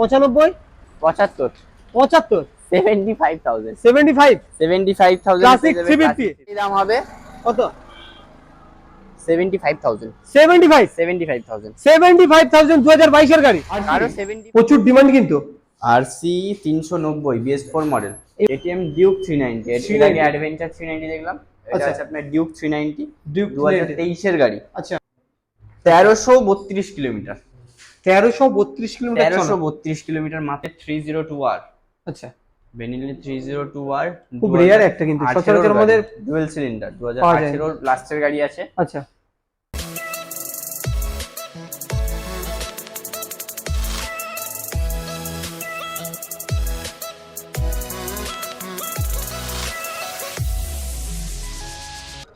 পঁচানব্বই? পঁচাত্তর। পঁচাত্তর? Seventy five thousand seventy five seventy five thousand Classic 350 দাম হবে? কত? Seventy five thousand seventy five seventy five thousand seventy five thousand দু হাজার বাইশের গাড়ি। আরও সেভেন্টি প্রচুর ডিমান্ড কিন্তু। আর সি তিনশো নব্বই BS four model KTM Duke three ninety এর 390 আগে অ্যাডভেঞ্চার থ্রি নাইনটি দেখলাম। এটা আচ্ছা। হচ্ছে আপনার ডিউক থ্রি নাইনটি Duke দু হাজার তেইশের গাড়ি। আচ্ছা। তেরোশো বত্রিশ কিলোমিটার। তেরোশো বত্রিশ কিলোমিটার তেরোশো বত্রিশ কিলোমিটার মাত্র থ্রি জিরো টু আর আচ্ছা। Benelli three zero two R খুব একটা কিন্তু, সচরাচর আমাদের ডুয়েল সিলিন্ডার দু হাজার পাওয়া যায়। না। আঠেরোর লাস্টের গাড়ি আছে। আচ্ছা।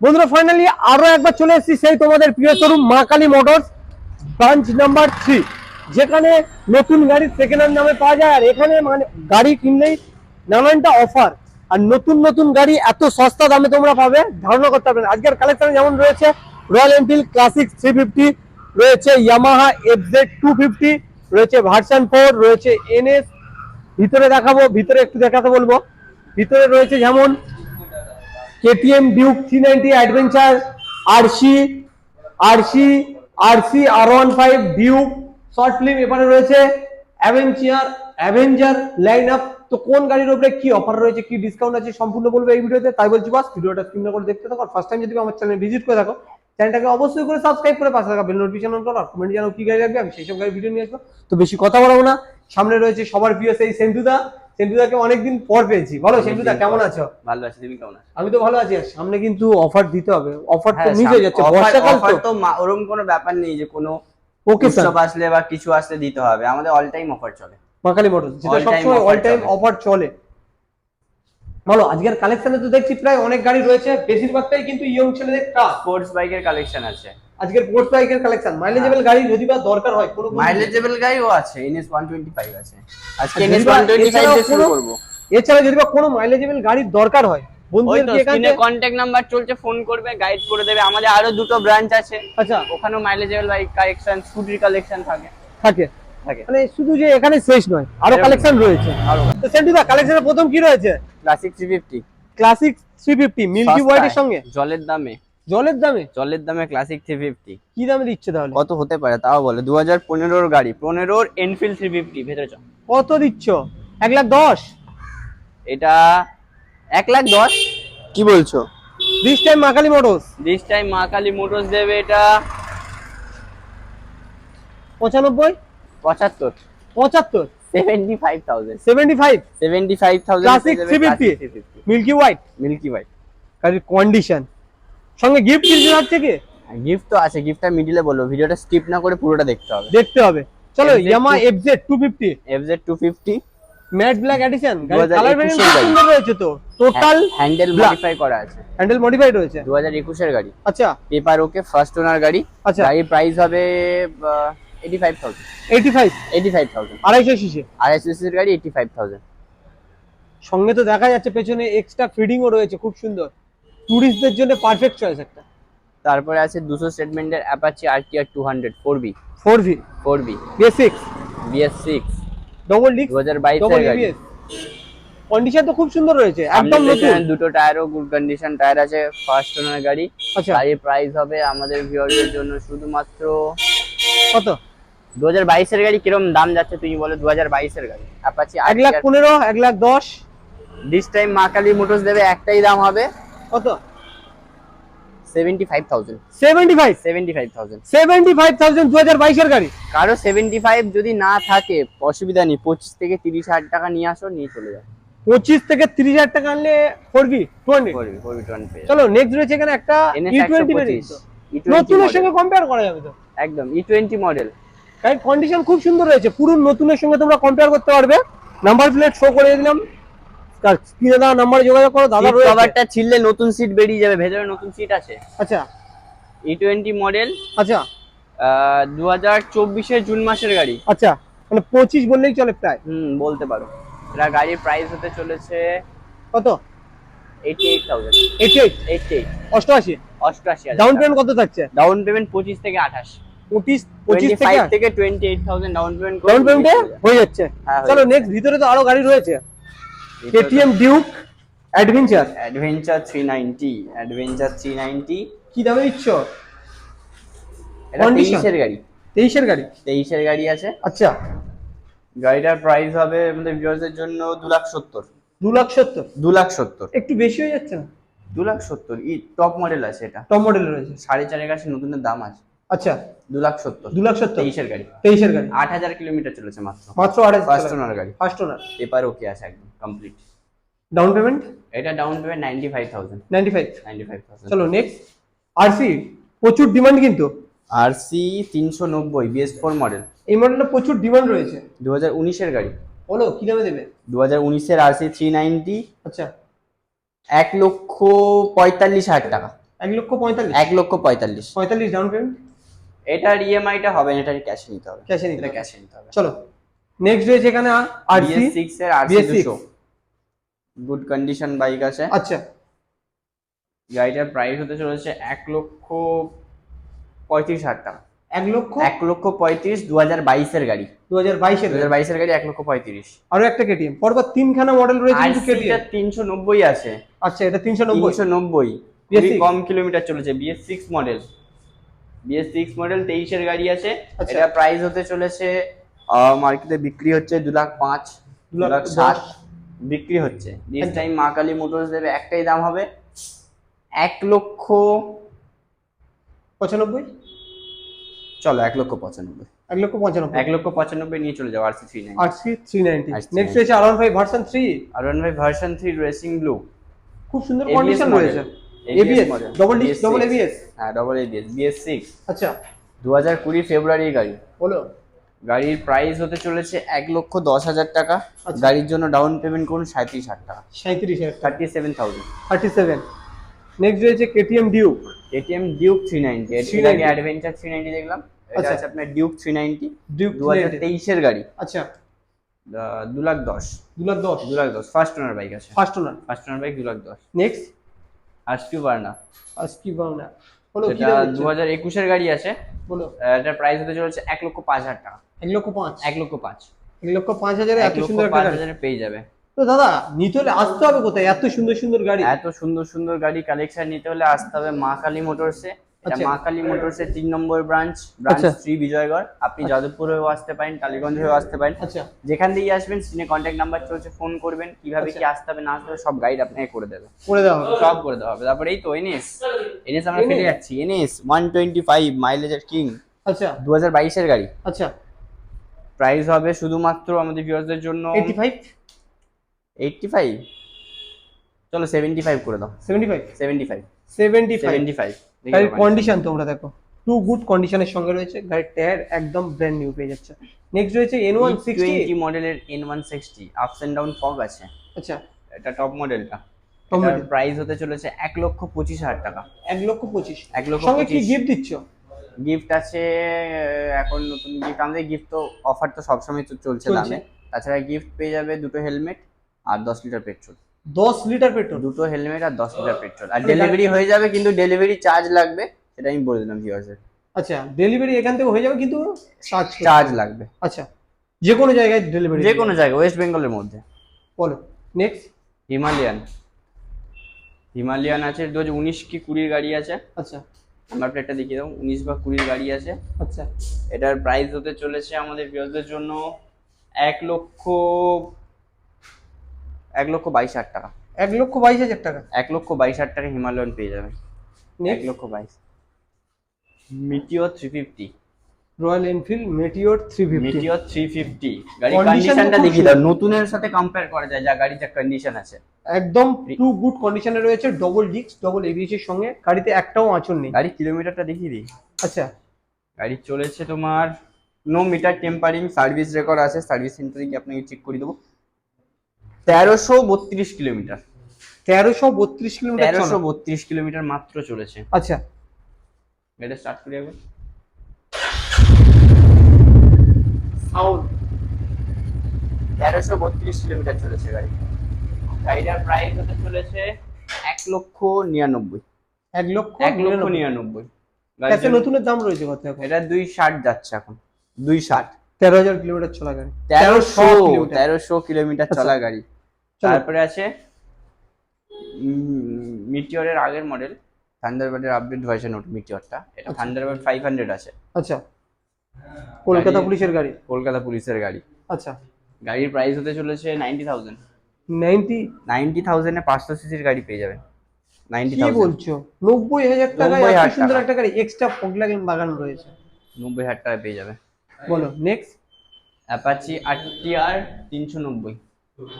বন্ধুরা ফাইনালি আরও একবার চলে এসেছি সেই তোমাদের প্রিয় showroom Ma Kali motors branch number three যেখানে নতুন গাড়ি সেকেন্ড হ্যান্ড নামে পাওয়া যায়, আর এখানে মানে গাড়ি কিনলেই নানানটা অফার আর নতুন নতুন গাড়ি এত সস্তা দামে তোমরা পাবে, ধারণা করতে পারবে। আজকের কালেকশনে যেমন রয়েছে Royal Enfield classic three fifty রয়েছে ইয়ামাহা এফজেড টু ফিফটি রয়েছে ভার্সান ফোর রয়েছে এনএস ভিতরে দেখাবো, ভিতরে একটু দেখাতে বলব। ভিতরে রয়েছে যেমন KTM Duke three ninety adventure RC RC RC R one five Duke short film এখানে রয়েছে অ্যাভেঞ্চার অ্যাভেঞ্জার লাইন আপ তো কোন গাড়ির উপরে কি অফার রয়েছে কি ডিসকাউন্ট আছে সম্পূর্ণ বলব এই ভিডিওতে তাই বলছি বাস ভিডিওটা স্ক্রিন করে দেখতে থাকো। ফার্স্ট টাইম যদি আমার চ্যানেল ভিজিট করে থাকো চ্যানেলটাকে অবশ্যই করে সাবস্ক্রাইব করে পাশে থাকা বেল নোটিফিকেশন অন করো আর কমেন্ট জানাও কি গাড়ি লাগবে আমি সেই সব গাড়ি ভিডিও নিয়ে আসব। তো বেশি কথা বলব না। সামনে রয়েছে সবার প্রিয় সেই সেন্টুদা সেন্টুদাকে অনেকদিন পর পেয়েছি। বলো সেন্টুদা কেমন আছো? ভালো আছি তুমি কেমন আছো? আমি তো ভালো আছি। আর সামনে কিন্তু অফার দিতে হবে। অফার তো হ্যাঁ, মিস হয়ে যাচ্ছে বর্ষাকাল তো। ওরকম কোনো ব্যাপার নেই যে কোনো ওকে স্যার উৎসব আসলে বা কিছু আসলে দিতে হবে। আমাদের অল টাইম অফার চলে। মাকালি মোটরস যেটা time সবসময় অল টাইম অফার চলে। বলো আজকের কালেকশনে তো দেখছি প্রায় অনেক গাড়ি রয়েছে বেশিরভাগটাই কিন্তু ইয়ং ছেলেদের কাজ স্পোর্টস বাইকের কালেকশন আছে। আজকের স্পোর্টস বাইকের কালেকশন মাইলেজেবল। গাড়ি যদি বা দরকার হয় কোনো মাইলেজেবল গাড়িও আছে এনএস ওয়ান টোয়েন্টি ফাইভ আছে। আজকে এনএস যদি বা ওয়ান টোয়েন্টি ফাইভ এছাড়াও দিয়ে শুরু করব। এছাড়া যদি বা কোনো মাইলেজেবল গাড়ির দরকার হয় কন্ট্যাক্ট নাম্বার চলছে ফোন করবে গাইড করে দেবে। আমাদের আরও দুটো ব্রাঞ্চ আছে। আচ্ছা। ওখানেও মাইলেজেবল বাইক কালেকশন স্কুটির কালেকশন থাকে। মানে শুধু যে এখানে শেষ নয় আরও কালেকশন রয়েছে। আরও। তো সেন্টুদা কালেকশনের প্রথম কি রয়েছে? Classic three fifty classic three fifty milky হোয়াইটের সঙ্গে? জলের দামে। জলের দামে? জলের দামে ক্লাসিক থ্রি ফিফটি কি দামে দিচ্ছে তাহলে? কত হতে পারে তাও বলে। দু হাজার পনেরোর গাড়ি পনেরোর এনফিল্ড থ্রি ফিফটি ভেতরে চ কত দিচ্ছ? এক লাখ দশ? এটা এক লাখ দশ। কি বলছো? This time Makali motors this time Maa Kali motors দেবে এটা পঁচানব্বই? পঁচাত্তর। পঁচাত্তর। Seventy five thousand seventy five seventy five thousand Classic 350 milky white milky white গাড়ির কন্ডিশন সঙ্গে গিফট কিছু আছে কি? গিফট তো আছে। গিফটটা মিডিলে বলব। ভিডিওটা স্কিপ না করে পুরোটা দেখতে হবে। দেখতে হবে। চলো Yamaha FZ two fifty FZ two fifty matte black edition colour সুন্দর রয়েছে তো। টোটাল হ্যান্ডেল মডিফাই করা আছে। হ্যান্ডেল মডিফাই রয়েছে? 2021 এর গাড়ি। আচ্ছা। পেপার ওকে ফার্স্ট ওনার গাড়ি। আচ্ছা। গাড়ির প্রাইস হবে 85000 এর গাড়ি 85000 সঙ্গে তো দেখা যাচ্ছে পেছনে এক্সট্রা রয়েছে খুব সুন্দর। জন্য পারফেক্ট চয়েস একটা। তারপরে আছে অ্যাপাচি ডবল ডিস্ক দু হাজার ডবল বাইশের গাড়ি। এবিএস কন্ডিশন তো খুব সুন্দর রয়েছে একদম নতুন। দুটো টায়ারও গুড কন্ডিশন টায়ার আছে ফার্স্ট ওনার গাড়ি। আচ্ছা। গাড়ির প্রাইস হবে আমাদের ভিউয়ারদের জন্য শুধুমাত্র কত? দু হাজার বাইশের গাড়ি কিরম দাম যাচ্ছে তুমি বলো দু হাজার বাইশের গাড়ি। অ্যাপাচি এক লাখ পনেরো এক লাখ দশ। দিস টাইম মা কালী মোটরস দেবে একটাই দাম হবে। কত? 75000 75 75000 75000 2022 এর কারও অসুবিধা নেই। 25 থেকে 30 হাজার টাকা নিয়ে আসো নিয়ে থেকে 30 হাজার টাকা আনলে 4B 20 4B 20 চলো নেক্সট রয়েছে এখানে একটা e নতুনের সঙ্গে কম্পেয়ার করা যাবে একদম E20 মডেল কন্ডিশন খুব সুন্দর রয়েছে। পুরো নতুনের সঙ্গে তোমরা কম্পেয়ার করতে পারবে। নাম্বার প্লেট শো করে দিলাম। স্ক্রিনে দেওয়া নাম্বারে যোগাযোগ করো? দাদা রয়েছে। কভারটা ছিললে নতুন সিট বেরিয়ে যাবে ভেতরে নতুন সিট আছে। আচ্ছা। মডেল আচ্ছা। জুন মাসের গাড়ি। আচ্ছা মানে বললেই চলে প্রায়। হুম বলতে পারো। এটা গাড়ির প্রাইস হতে চলেছে কত? Eighty eight thousand eighty eight eighty eight অষ্টআশি অষ্টআশি ডাউন পেমেন্ট কত থাকছে? ডাউন পেমেন্ট পঁচিশ থেকে আঠাশ। পঁচিশ পঁচিশ টোয়েন্টি থেকে ফাইভ থেকে twenty eight thousand down payment down পেমেন্টে হয়ে যাচ্ছে। হ্যাঁ, চলো নেক্সট ভিতরে তো আরও গাড়ি রয়েছে। KTM Duke adventure adventure three ninety adventure three ninety কি দামে দিচ্ছ এটা গাড়ি। তেইশের গাড়ি? তেইশের গাড়ি আছে। আচ্ছা। গাড়িটার প্রাইস হবে আমাদের ভিউয়ার্সের জন্য দু লাখ সত্তর। দু লাখ সত্তর? দু লাখ সত্তর। একটু বেশি হয়ে যাচ্ছে না? দু লাখ সত্তর। ই টপ মডেল আছে এটা। টপ মডেল রয়েছে। সাড়ে চারের কাছে নতুনের দাম আছে। আচ্ছা। দু লাখ সত্তর। দু লাখ সত্তর। তেইশের গাড়ি। তেইশের গাড়ি। আট হাজার কিলোমিটার চলেছে মাত্র। মাত্র আড়াই ফার্স্ট ওনার গাড়ি। ফার্স্ট ওনার পেপার ওকে আছে একদম কমপ্লিট ডাউন পেমেন্ট এটা down payment ninety five thousand ninety five ninety five thousand চলো নেক্সট আরসি প্রচুর ডিমান্ড কিন্তু। আর সি তিনশো নব্বই বিএস ফোর মডেল এই মডেলটা প্রচুর ডিমান্ড রয়েছে। দু হাজার উনিশের গাড়ি। বলো কি দামে দেবে? দু হাজার উনিশের আর সি থ্রি নাইনটি আচ্ছা। এক লক্ষ পঁয়তাল্লিশ হাজার টাকা। এক লক্ষ পঁয়তাল্লিশ। এক লক্ষ পঁয়তাল্লিশ। পঁয়তাল্লিশ ডাউন পেমেন্ট এটার ইএমআইটা হবে না এটার ক্যাশে নিতে হবে। ক্যাশে নিতে হবে। ক্যাশে নিতে হবে। চলো নেক্সট রয়েছে এখানে আরসি বিএস সিক্স এর R C good condition bike আছে। আচ্ছা। গাড়িটার প্রাইস হতে চলেছে এক লক্ষ পঁয়ত্রিশ হাজার টাকা। এক লক্ষ? এক লক্ষ পঁয়ত্রিশ দু হাজার বাইশের গাড়ি। দু হাজার বাইশের দু হাজার বাইশের গাড়ি এক লক্ষ পঁয়ত্রিশ। আরও একটা কেটিএম পরপর তিনখানা মডেল রয়েছে কিন্তু কেটিএম তিনশো নব্বই আছে। আচ্ছা এটা তিনশো নব্বই। তিনশো নব্বই। কম কিলোমিটার চলেছে। BS six model BS six model তেইশের গাড়ি আছে। আচ্ছা। এটা প্রাইস হতে চলেছে মার্কেটে বিক্রি হচ্ছে দু লাখ পাঁচ দু লাখ। ষাট বিক্রি হচ্ছে। দিস টাইম মা কালী মোটরস দেবে একটাই দাম হবে। এক লক্ষ পঁচানব্বই? চলো এক লক্ষ পঁচানব্বই। এক লক্ষ পঁচানব্বই। এক লক্ষ পঁচানব্বই নিয়ে চলে যাও R C three nine RC three ninety next রয়েছে R one five version three R one ভাই ভার্সন থ্রি রেসিং ব্লু খুব সুন্দর কন্ডিশন রয়েছে। ABS. Double disc double. ABS হ্যাঁ ডবল এবিএস বিএস সিক্স আচ্ছা। দু হাজার কুড়ি ফেব্রুয়ারি গাড়ি। বলো। গাড়ির প্রাইস হতে চলেছে এক লক্ষ দশ হাজার টাকা। আচ্ছা। গাড়ির জন্য ডাউন পেমেন্ট করুন সাঁত্রিশ হাজার টাকা। সাঁত্রিশ হাজার thirty seven thousand thirty seven next রয়েছে KTM Duke ATM Duke three ninety এর 390 আগে অ্যাডভেঞ্চার থ্রি নাইনটি দেখলাম। এটা আচ্ছা। আছে আপনার ডিউক থ্রি নাইনটি ডিউক দু হাজার তেইশের গাড়ি। আচ্ছা। দু লাখ দশ। দু লাখ দশ। দু লাখ দশ। ফার্স্ট ওনার বাইক আছে। First owner first owner bike দু লাখ দশ। নেক্সট আজকিউ বার্না আজকি বাংলা বলো কি দু হাজার একুশের গাড়ি আছে। বলো। এটার প্রাইস হতে চলেছে এক লক্ষ পাঁচ হাজার টাকা। এক লক্ষ পাঁচ? এক লক্ষ পাঁচ। এক লক্ষ পাঁচ হাজারে এত সুন্দর পাঁচ হাজারে পেয়ে যাবে। তো দাদা নিতে হলে আসতে হবে কোথায়? এত সুন্দর সুন্দর গাড়ি। এত সুন্দর সুন্দর গাড়ি কালেকশন নিতে হলে আসতে হবে মা কালী মোটরসে এটা আচ্ছা। মা কালী মোটরসের তিন নম্বর ব্রাঞ্চ ব্রাঞ্চ আচ্ছা। শ্রী বিজয়গড়। আপনি যাদবপুর হয়েও আসতে পারেন টালিগঞ্জ হয়েও আসতে পারেন। আচ্ছা। যেখান দিয়ে আসবেন স্ক্রিনে কন্ট্যাক্ট নাম্বার চলছে ফোন করবেন কীভাবে আচ্ছা। কি আসতে হবে না আসতে হবে সব গাইড আপনাকে করে দেবে। করে দেওয়া হবে। সব করে দেওয়া হবে। তারপরে এই তো এনএস এনএস আমরা ফেলে যাচ্ছি। এনএস ওয়ান টোয়েন্টি ফাইভ মাইলেজের কিং আচ্ছা। দু হাজার বাইশের গাড়ি। আচ্ছা। প্রাইস হবে শুধুমাত্র আমাদের ভিউয়ারদের জন্য এইটি ফাইভ এইটটি ফাইভ চলো সেভেন্টি ফাইভ করে দাও। Seventy five seventy five seventy five seventy five গাড়ির কন্ডিশন তোমরা দেখো। টু গুড কন্ডিশনের সঙ্গে রয়েছে গাড়ির টায়ার একদম ব্র্যান্ড নিউ পেয়ে যাচ্ছে। নেক্সট রয়েছে এন ওয়ান সিক্সটি মডেলের N one sixty ups and down fog আছে। আচ্ছা। এটা টপ মডেলটা। প্রাইস হতে চলেছে এক লক্ষ পঁচিশ হাজার টাকা। এক লক্ষ পঁচিশ। এক লক্ষ সঙ্গে কি গিফট দিচ্ছ? গিফট আছে এখন নতুন গিফট আমাদের গিফট তো অফার তো সবসময় চলছে। দামে। তাছাড়া গিফট পেয়ে যাবে দুটো হেলমেট আর দশ লিটার পেট্রোল দশ লিটার পেট্রোল। দুটো হেলমেট আর দশ লিটার পেট্রোল। আর ডেলিভারি হয়ে যাবে কিন্তু ডেলিভারি চার্জ লাগবে সেটা আমি বলে দিলাম ভিউয়ার্সের আচ্ছা ডেলিভারি এখান থেকে হয়ে যাবে কিন্তু চার্জ চার্জ লাগবে। আচ্ছা যে কোনো জায়গায় ডেলিভারি যে কোনো জায়গায় ওয়েস্ট বেঙ্গলের মধ্যে। বলো নেক্সট হিমালয়ান। হিমালয়ান আছে দু হাজার উনিশ কি কুড়ির গাড়ি আছে? আচ্ছা। নাম্বার প্লেটটা দেখিয়ে দাও উনিশ বা কুড়ির গাড়ি আছে। আচ্ছা। এটার প্রাইস হতে চলেছে আমাদের ভিউয়ারদের জন্য এক লক্ষ এক লক্ষ বাইশ হাজার টাকা। এক লক্ষ বাইশ হাজার টাকা। এক লক্ষ বাইশ হাজার টাকা হিমালয়ান পেয়ে যাবে। এক লক্ষ বাইশ। Meteor three fifty Royal Enfield Meteor three fifty Meteor three fifty গাড়ির কন্ডিশনটা দেখিয়ে দাও। নতুনের সাথে কম্পেয়ার করা যায় যা গাড়ির যা কন্ডিশন আছে। একদম টু গুড কন্ডিশনে রয়েছে ডবল ডিস্ক ডবল এবিএসের সঙ্গে। গাড়িতে একটাও আঁচড় নেই। গাড়ির কিলোমিটারটা দেখিয়ে দিই। আচ্ছা। গাড়ি চলেছে তোমার no meter tampering service record আছে সার্ভিস সেন্টারে গিয়ে আপনাকে চেক করে দেবো। তেরোশো বত্রিশ কিলোমিটার। তেরোশো বত্রিশ কিলোমিটার তেরোশো বত্রিশ কিলোমিটার মাত্র চলেছে। আচ্ছা। গাড়িটা স্টার্ট করি একবার। সাউন্ড তেরোশো বত্রিশ কিলোমিটার চলেছে গাড়ি। গাড়িটার প্রাইস হতে চলেছে এক লক্ষ নিরানব্বই। এক লক্ষ এক লক্ষ নিরানব্বই। জন্য- নতুনের দাম রয়েছে কত এখন? এটা দুই ষাট যাচ্ছে এখন। দুই ষাট। তেরো হাজার কিলোমিটার চলা গাড়ি। তেরোশো তেরোশো কিলোমিটার আচ্ছা। চলা গাড়ি। তারপরে আছে মিটিওরের আগের মডেল থান্ডারবার্ডের আপডেট ভার্সন ওটা মিটিওরটা। এটা আচ্ছা। থান্ডারবার্ড ফাইভ হান্ড্রেড আছে। আচ্ছা। কলকাতা পুলিশের গাড়ি? কলকাতা পুলিশের গাড়ি। আচ্ছা। গাড়ির প্রাইস হতে চলেছে নাইনটি থাউজেন্ড নাইনটি? নাইনটি থাউজেন্ডে পাঁচশো সিসির গাড়ি পেয়ে যাবেন। নাইনটি কি বলছো? নব্বই হাজার টাকায় এত সুন্দর একটা গাড়ি এক্সট্রা ফগলাগেন বাগান রয়েছে। নব্বই হাজার টাকা পেয়ে যাবে। বলো নেক্সট অ্যাপাচি আরটিআর তিনশো নব্বই আর টি আর তিনশো নব্বই।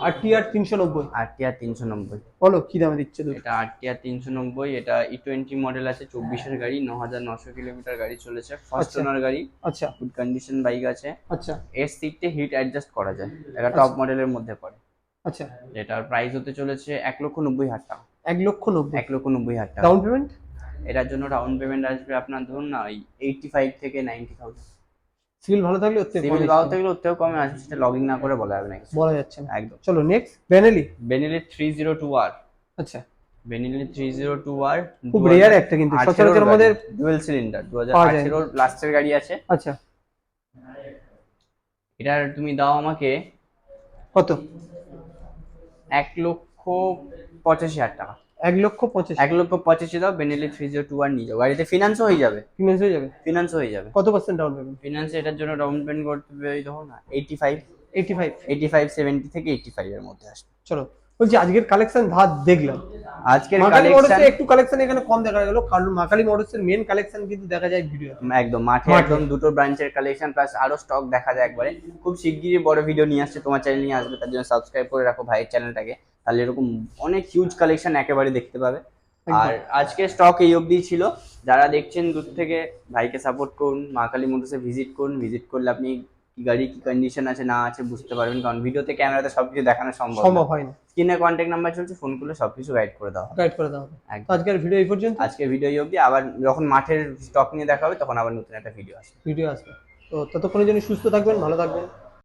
আরটিআর 390 আরটিআর 390 বলো কি দামে দিচ্ছে দুটো? এটা আরটিআর 390 এটা E20 মডেল আছে 24 এর গাড়ি 9900 কিলোমিটার গাড়ি চলেছে। ফার্স্ট আচ্ছা। গাড়ি আচ্ছা। গুড কন্ডিশন বাইক আছে। আচ্ছা। এস সিটে হিট অ্যাডজাস্ট করা যায় এটা টপ মডেলের আচ্ছা। মধ্যে পড়ে। আচ্ছা। এটার প্রাইস হতে চলেছে এক লক্ষ 90 হাজার টাকা। এক লক্ষ 90 1 লক্ষ 90 হাজার টাকা। ডাউন পেমেন্ট এটার জন্য ডাউন পেমেন্ট আসবে আপনার ধরুন না ওই 85 থেকে 90000 সিল ভালো থাকলে ওতে থেকে সিল ভালো থাকলে ওতে কমে আছে সেটা লগইন না করে বলা যাবে না বলা যাচ্ছে না। একদম। চলো নেক্সট বেনেলি বেনেলি 302R আচ্ছা। বেনেলি 302R খুব রিয়ার একটা কিন্তু সচরাচর আমাদের ডুয়েল সিলিন্ডার 2018 এর লাস্টের গাড়ি আছে। আচ্ছা। এটা তুমি দাও আমাকে কত? এক লক্ষ পঁচাশি হাজার টাকা। এক লক্ষ পঁচিশ। এক লক্ষ পঁচাশি দাও Benelli three zero two R নিয়ে যাও। গাড়িতে ফিনান্স হয়ে যাবে। ফিনান্স হয়ে যাবে? ফিনান্স হয়ে যাবে। কত পার্সেন্ট ডাউন পেমেন্ট ফিনান্স এটার জন্য ডাউন পেমেন্ট করতে হবে ধরো না eighty five eighty five eighty five seventy থেকে এইটি ফাইভ এর মধ্যে আসবে। চলো। বলছি আজকের কালেকশন ধার দেখলাম। আজকের মাকালি কালেকশন মোটরসে একটু কালেকশন এখানে কম দেখা গেল কারণ মাকালি মোটরসের মেন কালেকশন কিন্তু দেখা যায় ভিডিও একদম মাঠে মাঠে। একদম দুটো ব্রাঞ্চের কালেকশন প্লাস আরও স্টক দেখা যায় একবারে। খুব শিগগিরই বড় ভিডিও নিয়ে আসছে তোমার চ্যানেল নিয়ে আসবে তার জন্য সাবস্ক্রাইব করে রাখো ভাইয়ের চ্যানেলটাকে তাহলে এরকম অনেক হিউজ কালেকশন একেবারে দেখতে পাবে। আর আজকে স্টক এই অবধি ছিল। যারা দেখছেন দূর থেকে ভাইকে সাপোর্ট করুন মা কালী মোটরসে ভিজিট করুন। ভিজিট করলে আপনি কি গাড়ি কি কন্ডিশন আছে না আছে বুঝতে পারবেন। কারণ ভিডিওতে ক্যামেরাতে সবকিছু দেখানো সম্ভব সম্ভব হয় না স্ক্রিনে কন্ট্যাক্ট নাম্বার চলছে ফোন করলে সবকিছু গাইড করে দেওয়া গাইড করে দেওয়া হবে। আজকের ভিডিও এই পর্যন্ত। আজকের ভিডিও এই অবধি। আবার যখন মাঠের স্টক নিয়ে দেখা হবে তখন আবার নতুন একটা ভিডিও আসবে। ভিডিও আসবে। তো ততক্ষণের জন্য সুস্থ থাকবেন ভালো থাকবেন।